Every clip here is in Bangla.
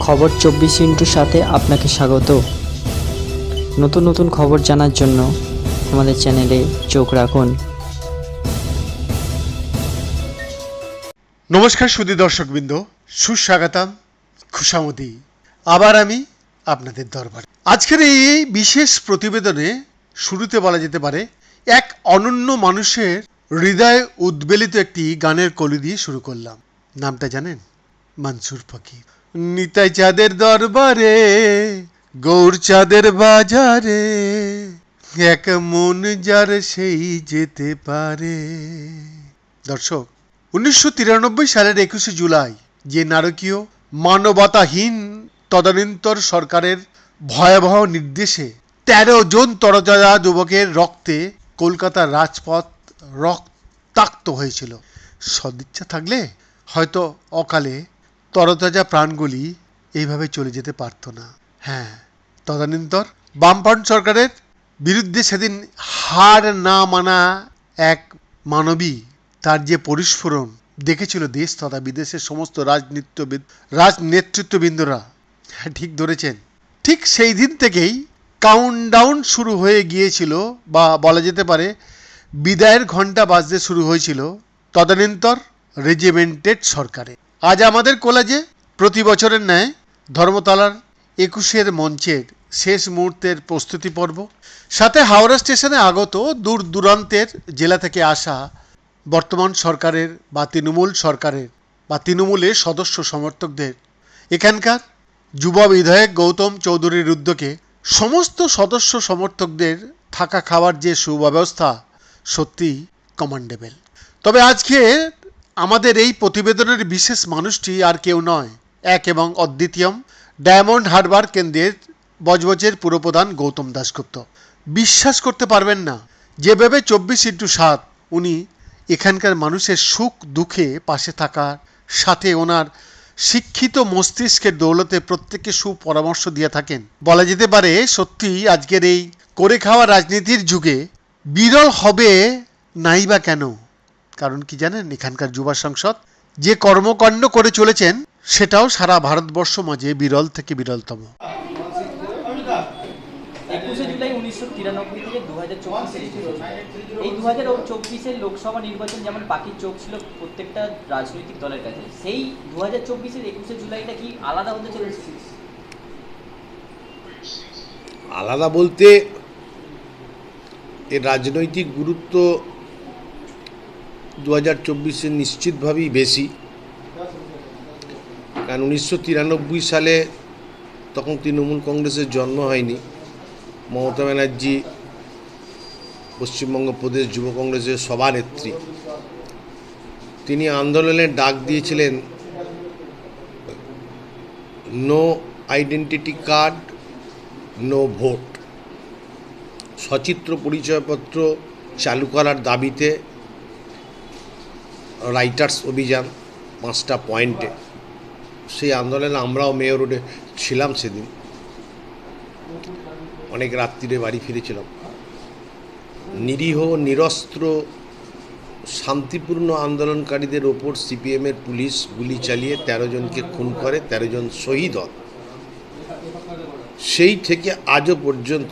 খবর চব্বিশ ইন্টুর সাথে আপনাকে স্বাগত। নতুন নতুন খবর জানার জন্য আমাদের চ্যানেলে চোখ রাখুন। নমস্কার সুদী দর্শকবৃন্দ, সুস্বাগতম খুশামদি। আবার আমি আপনাদের দরবার। আজকের এই বিশেষ প্রতিবেদনে শুরুতে বলা যেতে পারে, এক অনন্য মানুষের হৃদয় উদ্বেলিত একটি গানের কলি দিয়ে শুরু করলাম। নামটা জানেন? মানসুর ফকির। নিতাই চাঁদের দরবারে, গৌর চাঁদের বাজারে, এক মন যার সেই যেতে পারে। দর্শক, উনিশশো তিরানব্বই সালের একুশে জুলাই যে নারকীয় মানবতাহীন তদানীন্তর সরকারের ভয়াবহ নির্দেশে তেরো জন তরতাজা যুবকের রক্তে কলকাতার রাজপথ রক্তাক্ত হয়েছিল। সদিচ্ছা থাকলে হয়তো অকালে তরতাজা প্রাণগুলি এইভাবে চলে যেতে পারতো না। হ্যাঁ তদানীন্তর বামফ্রন্ট সরকারের বিরুদ্ধে সেদিন হার না মানা এক মানবী তার যে পরিস্ফুরণ দেখেছিল দেশ তথা বিদেশের সমস্ত রাজনীতিবিদ রাজনেতৃত্ববৃন্দরা। হ্যাঁ ঠিক ধরেছেন। ঠিক সেই দিন থেকেই কাউন্টডাউন শুরু হয়ে গিয়েছিল বা বলা যেতে পারে বিদায়ের ঘণ্টা বাজতে শুরু হয়েছিল তদানীন্তর রেজিমেন্টেড সরকারে। আজ আমাদের কলেজে প্রতি বছরের ন্যায় ধর্মতলার একুশের মঞ্চের শেষ মুহূর্তের প্রস্তুতি পর্ব। সাথে হাওড়া স্টেশনে আগত দূর দূরান্তের জেলা থেকে আসা বর্তমান সরকারের বা তৃণমূল সরকারের বা তৃণমূলের সদস্য সমর্থকদের। এখানকার যুব বিধায়ক গৌতম চৌধুরীর উদ্যোগে সমস্ত সদস্য সমর্থকদের থাকা খাওয়ার যে সুব্যবস্থা সত্যি কমান্ডেবল তবে আজকে আমাদের এই প্রতিবেদনের বিশেষ মানুষটি আর কেউ নয়। এক এবং অদ্বিতীয়ম, ডায়মন্ড হারবার কেন্দ্রের বজবজের পুরপ্রধান গৌতম দাশগুপ্ত। বিশ্বাস করতে পারবেন না যেভাবে চব্বিশ ইন্টু সাত উনি এখানকার মানুষের সুখ দুঃখে পাশে থাকার সাথে ওনার শিক্ষিত মস্তিষ্কের দৌলতে প্রত্যেককে সুপরামর্শ দিয়ে থাকেন। বলা যেতে পারে সত্যি আজকের এই করে খাওয়া রাজনীতির যুগে বিরল হবে নাই বা কেন? কারণ কি জানেন এখানকার যুবা সংসদ যে কর্মকাণ্ড করে চলেছেন সেটাও সারা ভারতবর্ষ মাঝে বিরল থেকে বিরলতম। একুশে জুলাই উনিশশো তিরানব্বই থেকে দু হাজার চব্বিশে এই দু হাজার চব্বিশের লোকসভা নির্বাচন যেমন পাখির চোখ ছিল প্রত্যেকটা রাজনৈতিক দলের কাছে সেই দু হাজার চব্বিশের একুশে জুলাইটা কি আলাদা হতে চলেছে? আলাদা বলতে এর রাজনৈতিক গুরুত্ব দু হাজার চব্বিশে নিশ্চিতভাবেই বেশি। কারণ উনিশশো তিরানব্বই সালে তখন তৃণমূল কংগ্রেসের জন্ম হয়নি। মমতা ব্যানার্জি পশ্চিমবঙ্গ প্রদেশ যুব কংগ্রেসের সভানেত্রী। তিনি আন্দোলনের ডাক দিয়েছিলেন no identity card no vote সচিত্র পরিচয়পত্র চালু করার দাবিতে রাইটার্স অভিযান, পাঁচটা পয়েন্টে সেই আন্দোলনে আমরাও মেয়র রোডে ছিলাম সেদিন। অনেক রাত্রিরে বাড়ি ফিরেছিলাম। নিরীহ, নিরস্ত্র, শান্তিপূর্ণ আন্দোলনকারীদের ওপর সিপিএমের পুলিশ গুলি চালিয়ে তেরো জনকে খুন করে, তেরো জন শহীদ হন। সেই থেকে আজও পর্যন্ত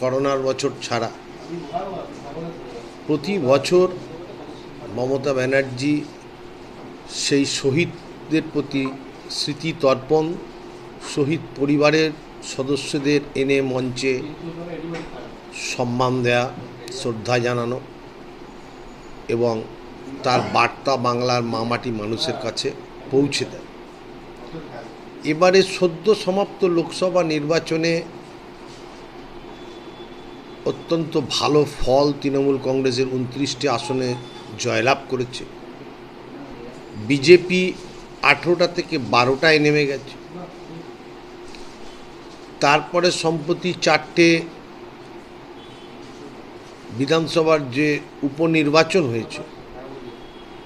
করোনার বছর ছাড়া প্রতি বছর মমতা ব্যানার্জি সেই শহীদদের প্রতি স্মৃতি তর্পণ, শহীদ পরিবারের সদস্যদের এনে মঞ্চে সম্মান দেয়া, শ্রদ্ধা জানানো এবং তার বার্তা বাংলার মামাটি মানুষের কাছে পৌঁছে দেয়। এবারে সদ্য সমাপ্ত লোকসভা নির্বাচনে অত্যন্ত ভালো ফল তৃণমূল কংগ্রেসের উনত্রিশটি আসনে জয়লাভ করেছে। বিজেপি আঠেরোটা থেকে বারোটায় নেমে গেছে। তারপরে সম্প্রতি চারটে বিধানসভার যে উপনির্বাচন হয়েছে,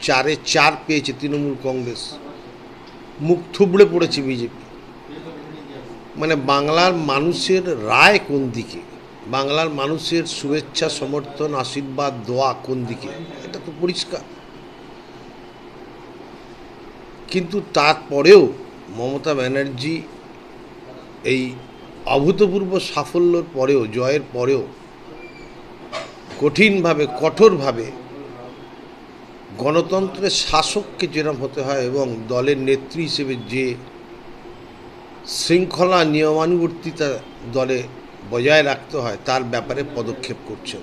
চারে চার পেয়েছে তৃণমূল কংগ্রেস। মুখ থুবড়ে পড়েছে বিজেপি। মানে বাংলার মানুষের রায় কোন দিকে? বাংলার মানুষের শুভেচ্ছা, সমর্থন, আশীর্বাদ, দোয়া কোন দিকে? এটা তো পরিষ্কার। কিন্তু তারপরেও মমতা ব্যানার্জি এই অভূতপূর্ব সাফল্যর পরেও, জয়ের পরেও কঠিনভাবে, কঠোরভাবে গণতন্ত্রের শাসককে যেরম হতে হয় এবং দলের নেত্রী হিসেবে যে শৃঙ্খলা নিয়মানুবর্তিতা দলে বজায় রাখতে হয়, তার ব্যাপারে পদক্ষেপ করছেন।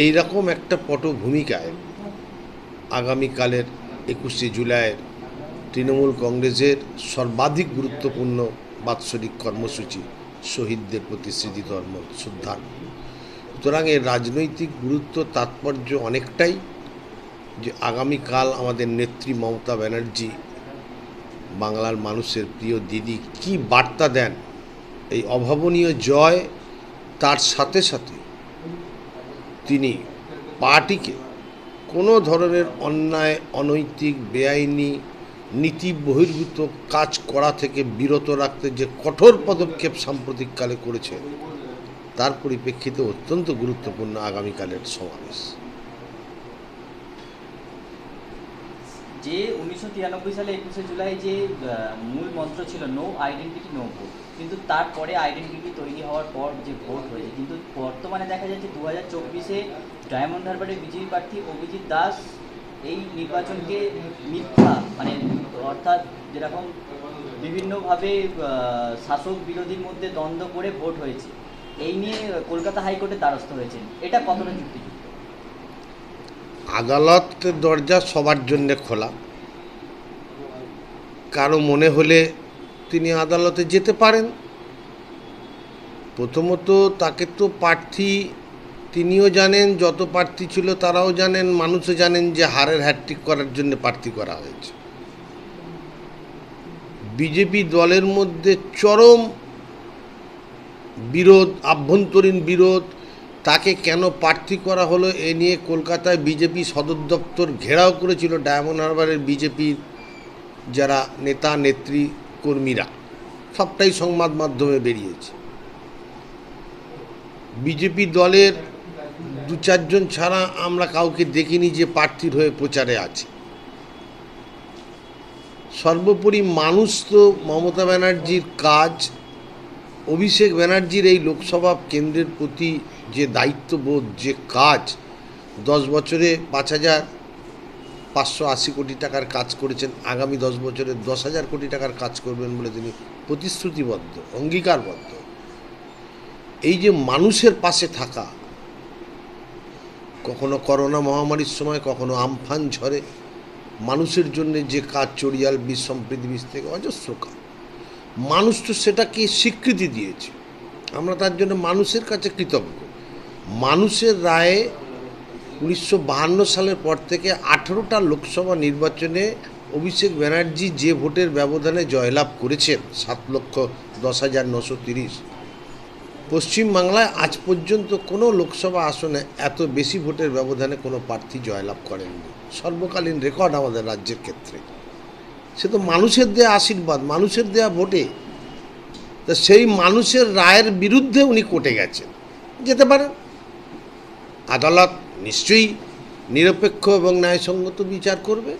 এই রকম একটা পটভূমিকায় আগামীকালের একুশে জুলাইয়ের তৃণমূল কংগ্রেসের সর্বাধিক গুরুত্বপূর্ণ বাৎসরিক কর্মসূচি শহীদদের প্রতি স্মৃতিধর্ম, শ্রদ্ধা। সুতরাং এর রাজনৈতিক গুরুত্ব, তাৎপর্য অনেকটাই যে আগামীকাল আমাদের নেত্রী মমতা ব্যানার্জি, বাংলার মানুষের প্রিয় দিদি, কি বার্তা দেন এই অভাবনীয় জয় তার সাথে সাথে তিনি পার্টিকে কোনো ধরনের অন্যায়, অনৈতিক, বেআইনি নীতি বহির্ভূত কাজ করা থেকে বিরত রাখতে যে কঠোর পদক্ষেপ সাম্প্রতিককালে করেছে, তার পরিপ্রেক্ষিতে অত্যন্ত গুরুত্বপূর্ণ আগামীকালের সমাবেশ। যে উনিশশো তিরানব্বই সালে একুশে জুলাই যে মূল মন্ত্র ছিল নো আইডেন্টিটি নো ভোট কিন্তু তারপরে আইডেন্টিটি তৈরি হওয়ার পর যে ভোট হয়েছে, কিন্তু বর্তমানে দেখা যাচ্ছে দু হাজার চব্বিশে ডায়মন্ড হারবারের বিজেপি প্রার্থী অভিজিৎ দাস এই নির্বাচনকে মিথ্যা মানে অর্থাৎ যেরকম বিভিন্নভাবে শাসক বিরোধীর মধ্যে দ্বন্দ্ব করে ভোট হয়েছে, এই নিয়ে কলকাতা হাইকোর্টে দ্বারস্থ হয়েছেন। এটা কতটা যুক্তিযুক্ত? আদালতের দরজা সবার জন্য খোলা। কারও মনে হলে তিনি আদালতে যেতে পারেন। প্রথমত তাকে তো প্রার্থী তিনিও জানেন, যত প্রার্থী ছিল তারাও জানেন, মানুষও জানেন যে হারের হ্যাট্রিক করার জন্য প্রার্থী করা হয়েছে। বিজেপি দলের মধ্যে চরম বিরোধ, আভ্যন্তরীণ বিরোধ তাকে কেন প্রার্থী করা হলো এ নিয়ে কলকাতায় বিজেপি সদর দপ্তর ঘেরাও করেছিল ডায়মন্ড হারবারের বিজেপির যারা নেতা, নেত্রী, কর্মীরা। সবটাই সংবাদ মাধ্যমে বেরিয়েছে। বিজেপি দলের দু চারজন ছাড়া আমরা কাউকে দেখিনি যে প্রার্থীর হয়ে প্রচারে আছে। সর্বোপরি মানুষ তো মমতা ব্যানার্জির কাজ। অভিষেক ব্যানার্জির এই লোকসভা কেন্দ্রের প্রতি যে দায়িত্ববোধ, যে কাজ দশ বছরে পাঁচ হাজার পাঁচশো আশি কোটি টাকার কাজ করেছেন, আগামী দশ বছরে দশ হাজার কোটি টাকার কাজ করবেন বলে তিনি প্রতিশ্রুতিবদ্ধ, অঙ্গীকারবদ্ধ। এই যে মানুষের পাশে থাকা, কখনো করোনা মহামারীর সময়, কখনো আমফান ঝড়ে, মানুষের জন্য যে কাজ চড়িয়াল বিষ সম্প্রীতি বিষ থেকে অজস্র কাজ। মানুষ তো সেটাকে স্বীকৃতি দিয়েছে। আমরা তার জন্য মানুষের কাছে কৃতজ্ঞ। মানুষের রায়ে উনিশশো সালের পর থেকে আঠেরোটা লোকসভা নির্বাচনে অভিষেক ব্যানার্জি যে ভোটের ব্যবধানে জয়লাভ করেছেন, সাত লক্ষ দশ হাজার নশো তিরিশ। পশ্চিমবাংলায় আজ পর্যন্ত কোনো লোকসভা আসনে এত বেশি ভোটের ব্যবধানে কোনো প্রার্থী জয়লাভ করেননি। সর্বকালীন রেকর্ড আমাদের রাজ্যের ক্ষেত্রে। সে তো মানুষের দেয়া আশীর্বাদ, মানুষের দেয়া ভোটে। তা সেই মানুষের রায়ের বিরুদ্ধে উনি কোর্টে গেছেন। যেতে পারেন। আদালত নিশ্চয়ই নিরপেক্ষ এবং ন্যায়সঙ্গত বিচার করবে।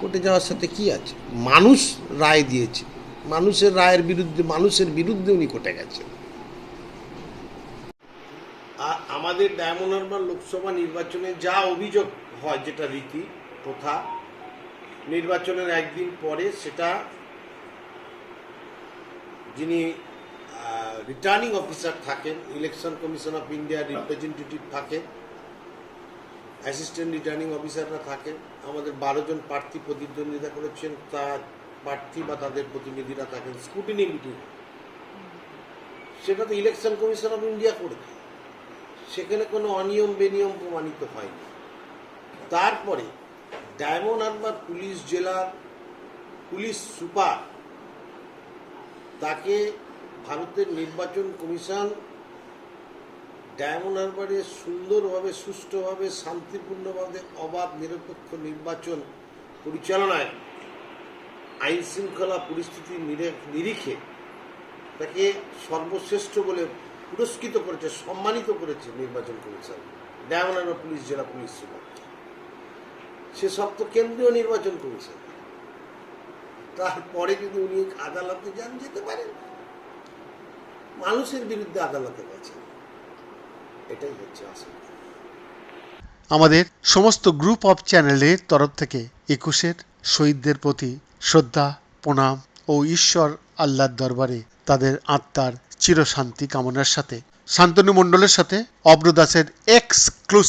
কোর্টে যাওয়ার সাথে কি আছে? মানুষ রায় দিয়েছে। মানুষের রায়ের বিরুদ্ধে, মানুষের বিরুদ্ধে উনি কোর্টে গেছেন। আমাদের ডায়মন্ড হারবার লোকসভা নির্বাচনে যা অভিযোগ হয় যেটা রীতি, প্রথা, নির্বাচনের একদিন পরে সেটা যিনি রিটার্নিং অফিসার থাকেন ইলেকশন কমিশন অফ ইন্ডিয়ার রিপ্রেজেন্টেটিভ থাকেন অ্যাসিস্ট্যান্ট রিটার্নিং অফিসাররা থাকেন। আমাদের বারো জন প্রার্থী প্রতিদ্বন্দ্বিতা করেছেন তার প্রার্থী বা তাদের প্রতিনিধিরা থাকেন স্কুটিনি মিটিং সেটা তো ইলেকশন কমিশন অফ ইন্ডিয়া করে দেয়। সেখানে কোনো অনিয়ম বেনিয়ম প্রমাণিত হয়নি। তারপরে ডায়মন্ড হারবার পুলিশ জেলার পুলিশ সুপার তাকে ভারতের নির্বাচন কমিশন ডায়মন্ড হারবারে সুন্দরভাবে, সুষ্ঠুভাবে, শান্তিপূর্ণভাবে অবাধ, নিরপেক্ষ নির্বাচন পরিচালনায় আইন শৃঙ্খলা পরিস্থিতি নিরে- নিরিখে তাকে সর্বশ্রেষ্ঠ বলে পুরস্কৃত করেছে, সম্মানিত করেছে নির্বাচন কমিশন, ডায়মন্ড হারবার পুলিশ, জেলা পুলিশ সুপার। সে সব তো কেন্দ্রীয় নির্বাচন কমিশন। তারপরে যদি উনি আদালতে যান, যেতে পারেন। মানুষের বিরুদ্ধে আদালতে গেছে। এটাই হচ্ছে আসল। আমাদের সমস্ত গ্রুপ অফ চ্যানেলের তরফ থেকে একুশের শহীদদের প্রতি শ্রদ্ধা, প্রণাম ও ঈশ্বর আল্লাহর দরবারে তাদের আত্মার চিরশান্তি কামনার সাথে। শান্তনু মণ্ডলের সাথে অব্রদাসের এক্সক্লুসিভ